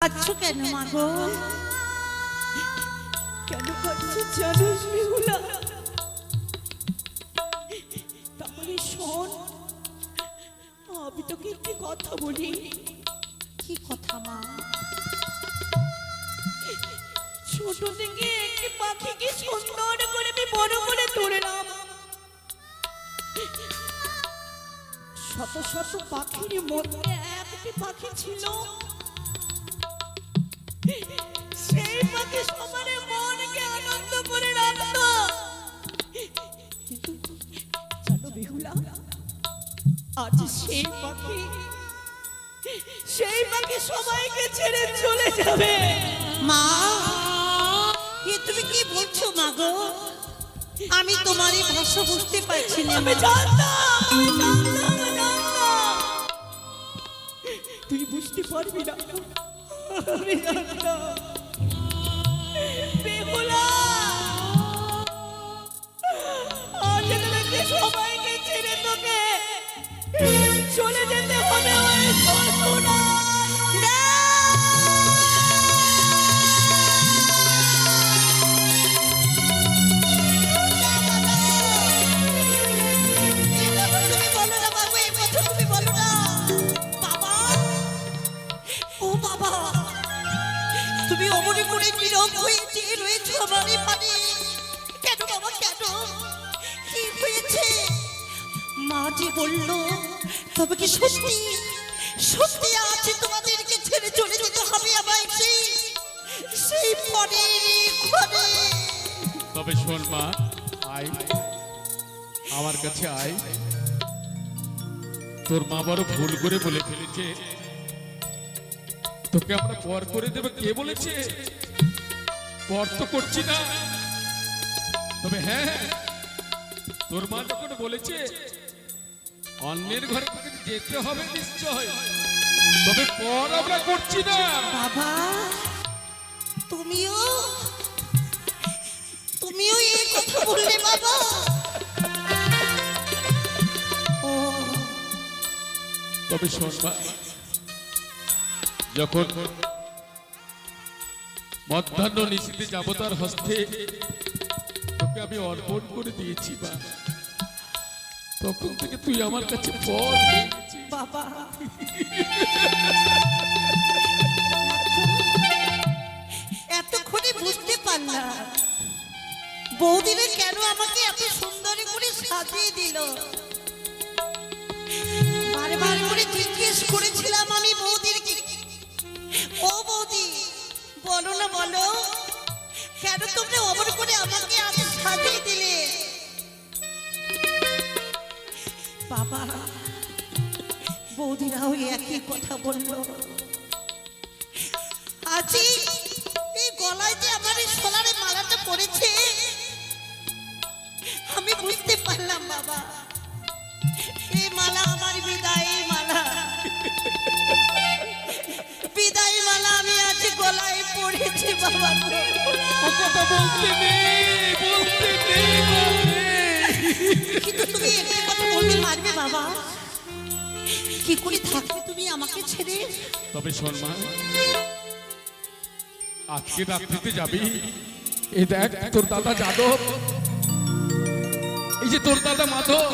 কাঁদছো কেন মা গো কেন কাঁদছো জানিস বেহুলা তাহলে শোন আমি তোকে একটি কথা বলি। কি কথা মা? ছোট থেকে একটি পাখিকে সুন্দর করে আমি বড় করে তুললাম। শত শত পাখির মধ্যে একটি পাখি ছিল। সেই পাখি মনকে আনন্দ করে রাখতো। কিন্তু জানো বেহুলা আজ সেই পাখি সেই পাখি সবাইকে ছেড়ে চলে যাবে। মা এ তুমি কি বলছো মা গো? আমি তোমার এই ভাষা বুঝতে পারছি না আমি তুই বুঝতে পারবি না। আমি জানতাম। তোকে চলে যেতে হবে ওই শ্বশুরালয়। তুমি বলো না বাবু এই কথা তুমি বলো না বাবা ও বাবা তুমি অমনে করে নীরব রয়েছো কেন বাবা, কেন? কি হয়েছে? মা যে বলল, তবে কি সত্যি? সত্যি আছে তোমাদেরকে ছেড়ে চলে যেতে হবে আমায় সেই সেই পরের ঘরে? তবে শোন মা, আয়। আমার কাছে আয়। তোর মা বড় ভুল করে বলে ফেলেছে। তোকে আমরা পর করে দেবে, কে বলেছে? পর তো করছি না। তবে হ্যাঁ তোর মা যখন বলেছে অন্যের ঘরে যেতে হবে নিশ্চয়। তবে পর আমরা করছি না। বাবা তুমিও তুমিও এই কথা বললে বাবা। ও। তবে শোন যখন মধ্যাহ্ন নিশীতে যাবতার হস্তে তোকে আমি অর্পণ করে দিয়েছি বা তখন থেকে তুই আমার কাছে বাবা। এতক্ষণে বুঝতে পারলাম। বৌদিরে কেন আমাকে এত সুন্দর করে সাজিয়ে দিল। বারবার করে জিজ্ঞেস করেছিলাম আমি বৌদিরকে ও বৌদি, বলো না বলো, কেন তোমরা অমর করে আমাকে আজ সাজিয়ে দিলে? বাবা। বৌদিরাও একই কথা বলল। আজি এই গলায় যে আমার এই সোনারে মালাটা পড়েছে, আমি বুঝতে পারলাম বাবা। এই মালা আমার বিদায় মালা। বিদায় মালা আমি আজ গলায় পড়েছি বাবা। বলতে বলতে। কিন্তু তুমি একটি কথা বলতে পারবে বাবা। কি করে থাকবে তুমি আমাকে ছেড়ে? তবে শোন মা আজকে রাত্রিতে যাবি? এই দেখ তোর দাদা যাদব। এই যে তোর দাদা মাধব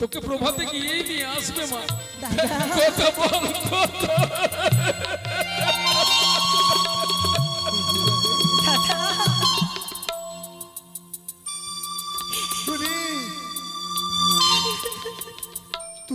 তোকে প্রভাতে গিয়েই নিয়ে আসবে মা। কথা বল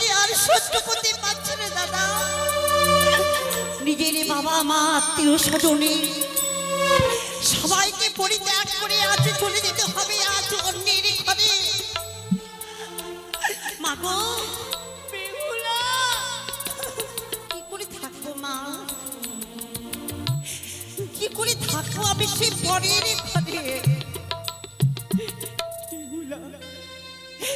যে আর করতে দাদা নিজের বাবা মা আত্মীয় সবাইকে পরিত্যাগ করে চলে যেতে হবে করে মা কি করে থাকব আমি সে পরের ঘরে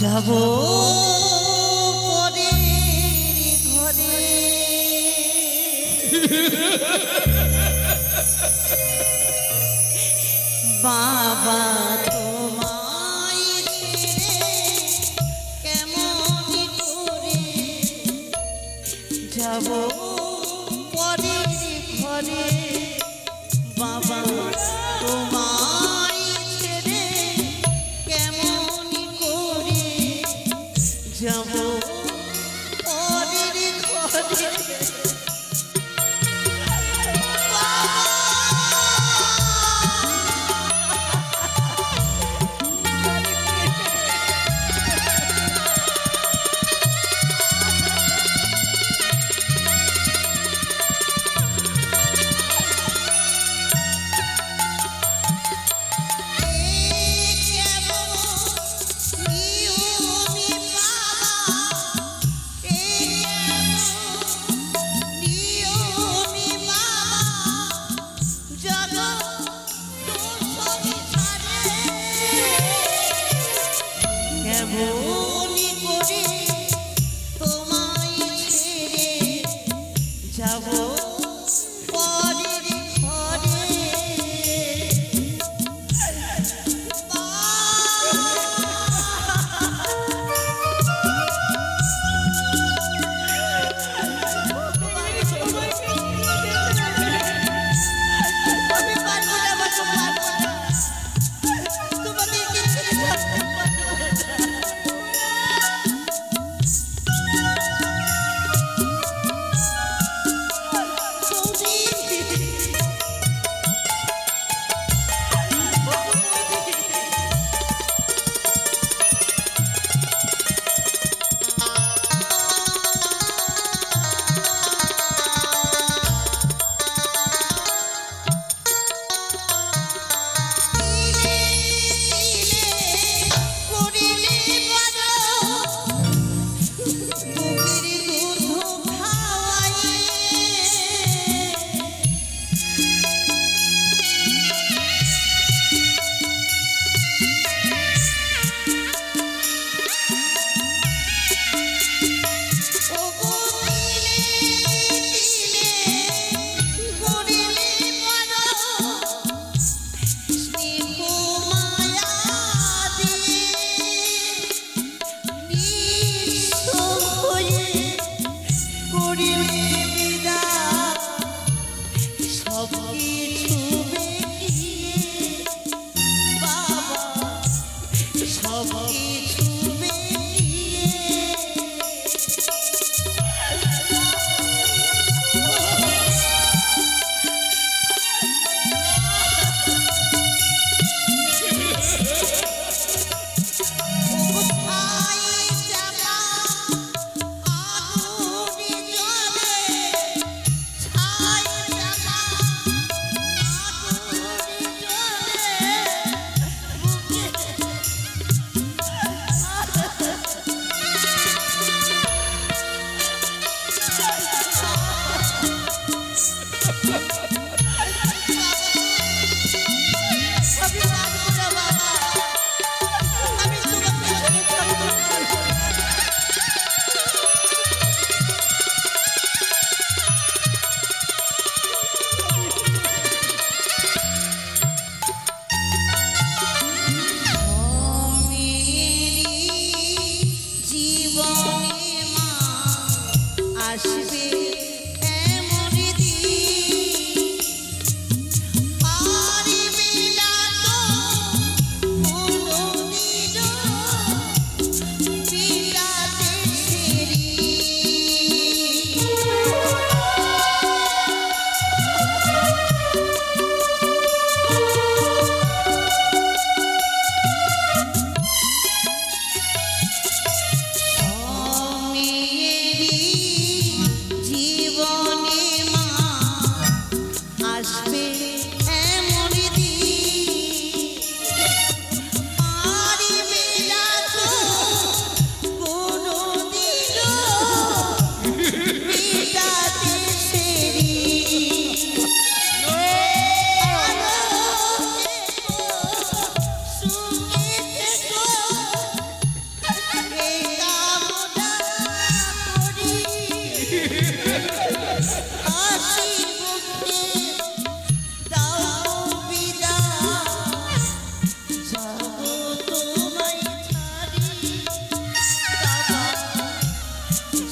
যাব ঘরে। বাবা কেমন যাব you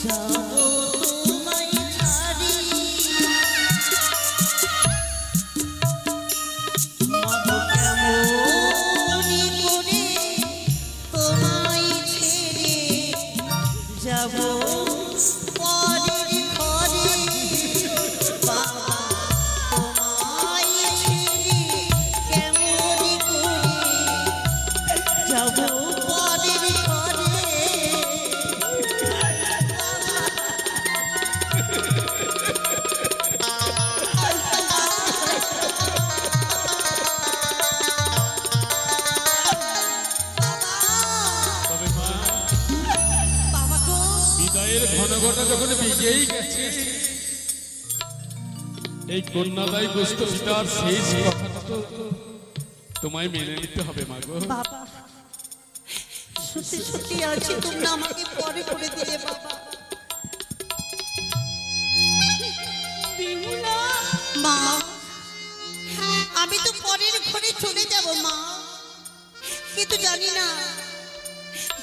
show. শেষ কথাটা তো তোমায় মেনে নিতে হবে আমি তো পরের ঘরে চলে যাব, মা। কিন্তু জানি না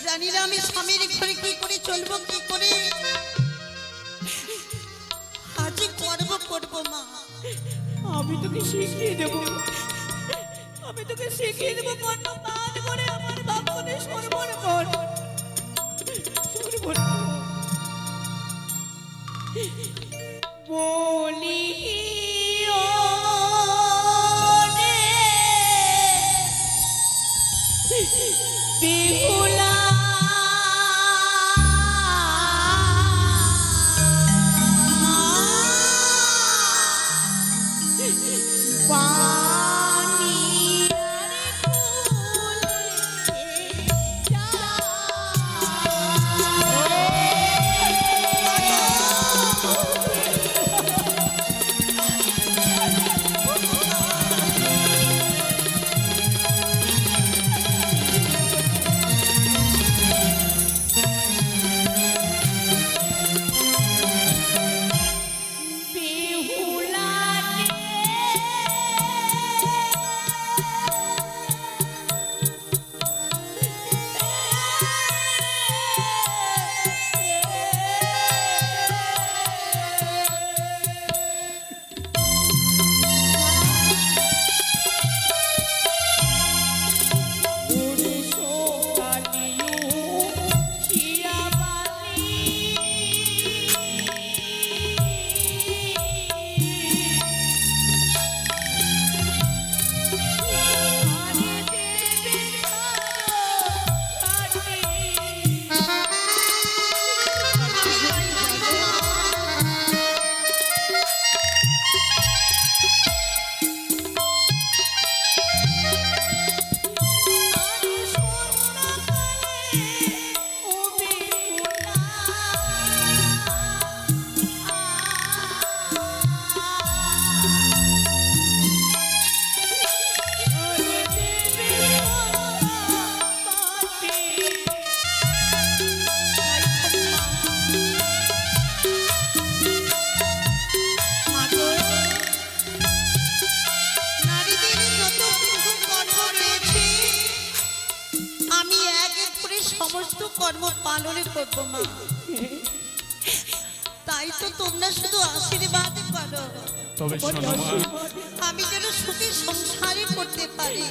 জানি না আমি স্বামীর ঘরে কি করে চলবো, কি করে আজই করব করব মা। আমি তোকে শিখিয়ে দেবো। আমি তোকে শিখিয়ে দেবো পান করে। করব মা। তাই তো তোমরা শুধু আশীর্বাদ করো। তবে আমি যেন সুখী সংসারে করতে পারি।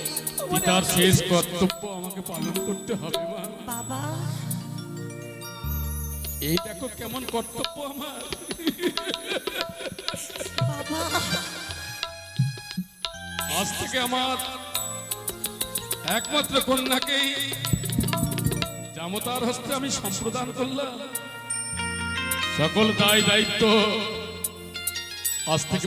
পিতার শেষ কর্তব্য আমাকে পালন করতে হবে মা। বাবা। এই দেখো কেমন কর্তব্য আমার। বাবা। আজ থেকে আমার একমাত্র কন্যাকেই জামতার হস্তে আমি সম্প্রদান করলাম। সকল দায় দায়িত্ব আজ থেকে